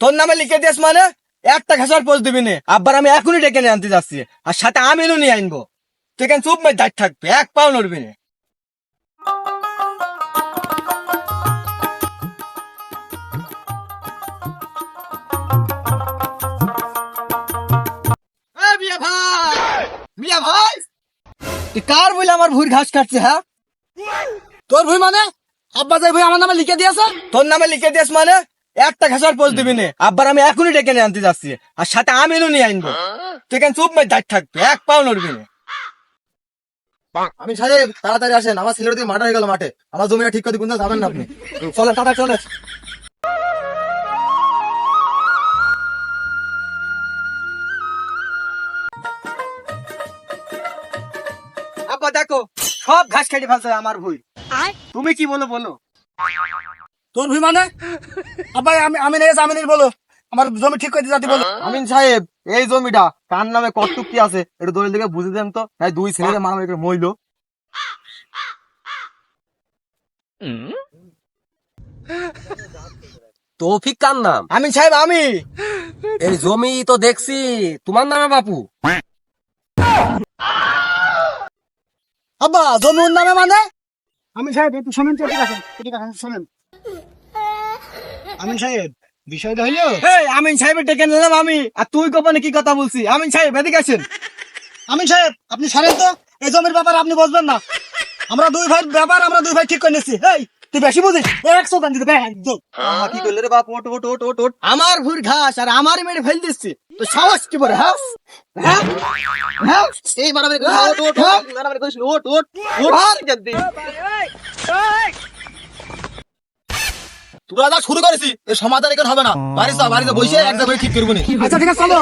তোর নামে লিখে দিস মানে? একটা ঘাসার পোস্ট দিবি না। আব্বার আমি এখনই ডেকে নিয়ে আনতে যাচ্ছি। আর সাথে আমিনও নিয়ে আনব। তুই কেন চুপ মেয়ে দাঁড় থাকবে? এক পাও নড়বি না। মিয়া ভাই! কার বলে আমার ভুঁড় ঘাস কাটছে হ্যাঁ? তোর ভুই মানে? আব্বা যে ভুই আমার নামে লিখে দিয়েছে? তোর নামে লিখে দিস মানে? একটা ঘাসার পোস্ট দিবি না। আব্বার আমি এখনই ডেকে নিয়ে আনতে যাচ্ছি। আর সাথে আমিনও নিয়ে আনব। তুই কেন চুপ মেয়ে দাঁড় থাকবে? এক পাও নড়বি না। আমি সাহেব তাড়াতাড়ি আসেন। আমার ছেলের দিকে মাঠা হয়ে গেল মাঠে। আমার জমিটা ঠিক করে কোন যাবেন না আপনি। চলেন তাড়াতাড়ি চলে আব্বা দেখো সব ঘাস খেটে ফেলছে আমার ভুই। তুমি কি বলো বলো? তোর ভুই মানে? আব্বা আমি আমি নেই আমি নেই বলো। আমার জমি ঠিক করে দিতে বলো। আমিন সাহেব এই জমিটা কার নামে কতটুক কি আছে একটু দলিল দিকে বুঝে দেন তো। তাই দুই ছেলে মারামারি করে মইল তৌফিক কার নাম? আমিন সাহেব আমি। এই জমি তো দেখছি। তোমার নামে বাপু। আব্বা জমি ওর নামে মানে? আমি সাহেব একটু শোনেন তো ঠিক আছে ঠিক আছে শোনেন। আমি সাহেব বিষয়টা হইল? এই আমিন সাহেবের ডেকে নিলাম আমি। আর তুই গোপনে কি কথা বলছি আমিন সাহেব এদিকে আসেন। আমি সাহেব আপনি সারেন তো। এই জমির ব্যাপার আপনি বুঝবেন না। আমরা দুই ভাই ব্যাপার আমরা দুই ভাই ঠিক করে এই তুই বেশি বুঝিস? একশো গান দিতে কি করলে রে বাপ? ওট ওট ওট ওট ওট আমার ভুর ঘাস আর আমারই মেরে ফেল দিচ্ছি। তো সাহস কি বলে হ্যাঁ? হ্যাঁ? হ্যাঁ? এই মারামারি ওট ওট ওট মারামারি করিস ওট ওট ওট জলদি তোরা যা শুরু করেছি এর সমাধান এখন হবে না। বাড়ি বাড়িতে বসে একদম ঠিক করব আচ্ছা ঠিক আছে, চলো।